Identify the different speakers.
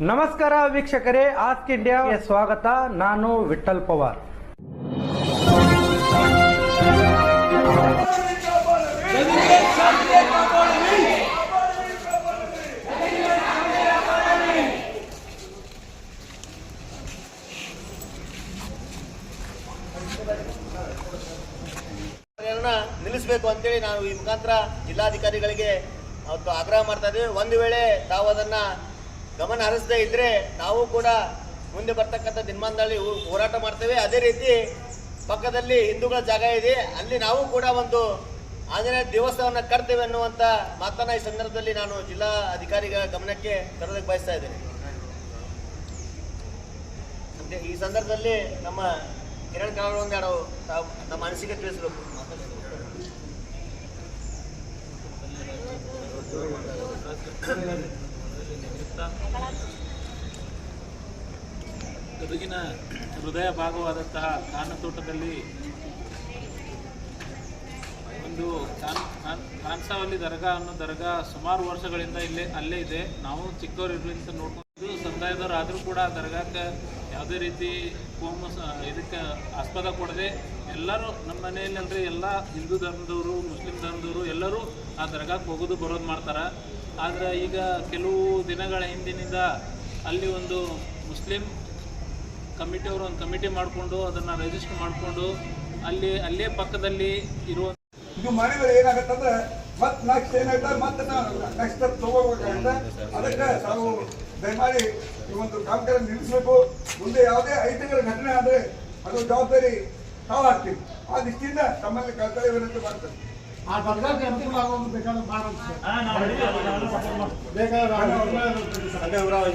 Speaker 1: ನಮಸ್ಕಾರ ವೀಕ್ಷಕರೇ, ಆಸ್ಕ್ ಇಂಡಿಯಾಗೆ ಸ್ವಾಗತ. ನಾನು ವಿಠಲ್ ಪವಾರ್.
Speaker 2: ನಿಲ್ಲಿಸಬೇಕು ಅಂತೇಳಿ ನಾವು ಈ ಮುಖಾಂತರ ಜಿಲ್ಲಾಧಿಕಾರಿಗಳಿಗೆ ಅವತ್ತು ಆಗ್ರಹ ಮಾಡ್ತಾ ಇದ್ದೀವಿ. ಒಂದು ವೇಳೆ ತಾವು ಅದನ್ನ ಗಮನ ಹರಿಸದೇ ಇದ್ರೆ ನಾವು ಕೂಡ ಮುಂದೆ ಬರ್ತಕ್ಕಂಥ ದಿನಮಾನದಲ್ಲಿ ಹೋರಾಟ ಮಾಡ್ತೇವೆ. ಅದೇ ರೀತಿ ಪಕ್ಕದಲ್ಲಿ ಹಿಂದೂಗಳ ಜಾಗ ಇದೆ. ಅಲ್ಲಿ ನಾವು ಕೂಡ ಒಂದು ಆಂಜನೇಯ ದೇವಸ್ಥಾನವನ್ನು ಕಟ್ತೇವೆ ಅನ್ನುವಂಥ ಮಾತನ್ನ ಈ ಸಂದರ್ಭದಲ್ಲಿ ನಾನು ಜಿಲ್ಲಾ ಅಧಿಕಾರಿಗಳ ಗಮನಕ್ಕೆ ತರೋದಕ್ಕೆ ಬಯಸ್ತಾ ಇದ್ದೇನೆ. ಈ ಸಂದರ್ಭದಲ್ಲಿ ನಮ್ಮ ಕಿರಣ್ ಕಾವಲ್ ಒಂದೆರಡು ತಾವು ನಮ್ಮ ಅನಿಸಿಕೆ ತಿಳಿಸಬೇಕು.
Speaker 3: ಗದುಗಿನ ಹೃದಯ ಭಾಗವಾದಂತಹ ಕಾನತೋಟದಲ್ಲಿ ಒಂದು ಕಾನ್ ಕಾನ್ ಕಾನ್ಸಾವಲ್ಲಿ ದರ್ಗಾ ಅನ್ನೋ ದರ್ಗಾ ಸುಮಾರು ವರ್ಷಗಳಿಂದ ಇಲ್ಲೇ, ಅಲ್ಲೇ ಇದೆ. ನಾವು ಚಿಕ್ಕವರಿರ್ಲಿಂದ ನೋಡ್ಕೊಂಡು ಸಮುದಾಯದವರು ಆದರೂ ಕೂಡ ದರ್ಗಾಕ್ಕೆ ಯಾವುದೇ ರೀತಿ ಕೋಮು ಇದಕ್ಕೆ ಆಸ್ಪದ ಕೊಡದೆ ಎಲ್ಲರೂ ನಮ್ಮ ಮನೆಯಲ್ಲಿ ಅಂದರೆ ಎಲ್ಲ ಹಿಂದೂ ಧರ್ಮದವರು, ಮುಸ್ಲಿಂ ಧರ್ಮದವರು ಎಲ್ಲರೂ ಆ ದರ್ಗಾಕ್ಕೆ ಹೋಗೋದು, ಬರೋದು ಮಾಡ್ತಾರೆ. ಆದರೆ ಈಗ ಕೆಲವು ದಿನಗಳ ಹಿಂದಿನಿಂದ ಅಲ್ಲಿ ಒಂದು ಮುಸ್ಲಿಂ ಕಮಿಟಿ ಅವರು ಒಂದು ಕಮಿಟಿ ಮಾಡಿಕೊಂಡು ಅದನ್ನು ರಿಜಿಸ್ಟರ್ ಮಾಡಿಕೊಂಡು ಅಲ್ಲಿ, ಅಲ್ಲೇ ಪಕ್ಕದಲ್ಲಿ ಇರುವ
Speaker 4: ಇದು ಮಾಡಿದ್ರೆ ಏನಾಗತ್ತಂದ್ರೆ ಮತ್ತೆ ನೆಕ್ಸ್ಟ್ ಏನಾಯ್ತಾ ಮತ್ತೆ ನೆಕ್ಸ್ಟ್ ಸ್ಟೆಪ್ ಅದಕ್ಕೆ ತಾವು ದಯಮಾಡಿ ಈ ಒಂದು ಕಾಮಗಾರಿ ನಿಲ್ಲಿಸಬೇಕು. ಮುಂದೆ ಯಾವುದೇ ಐತಿಗಳ ಘಟನೆ ಆದರೆ ಅದು ಜವಾಬ್ದಾರಿ ತಾವು ಹಾಕ್ತೀವಿ ಆ ದೃಷ್ಟಿಯಿಂದ ತಮ್ಮಲ್ಲಿ ಕಳ್ಕಳಿ ವಿನಂತಿ
Speaker 5: ಆ ದರ್ಗಾಕ್ಕೆ ಅನುಕೂಲ ಬೇಕಾದ್ರೆ ಬೇಕಾದ ಬೇಕಾದ್ರೆ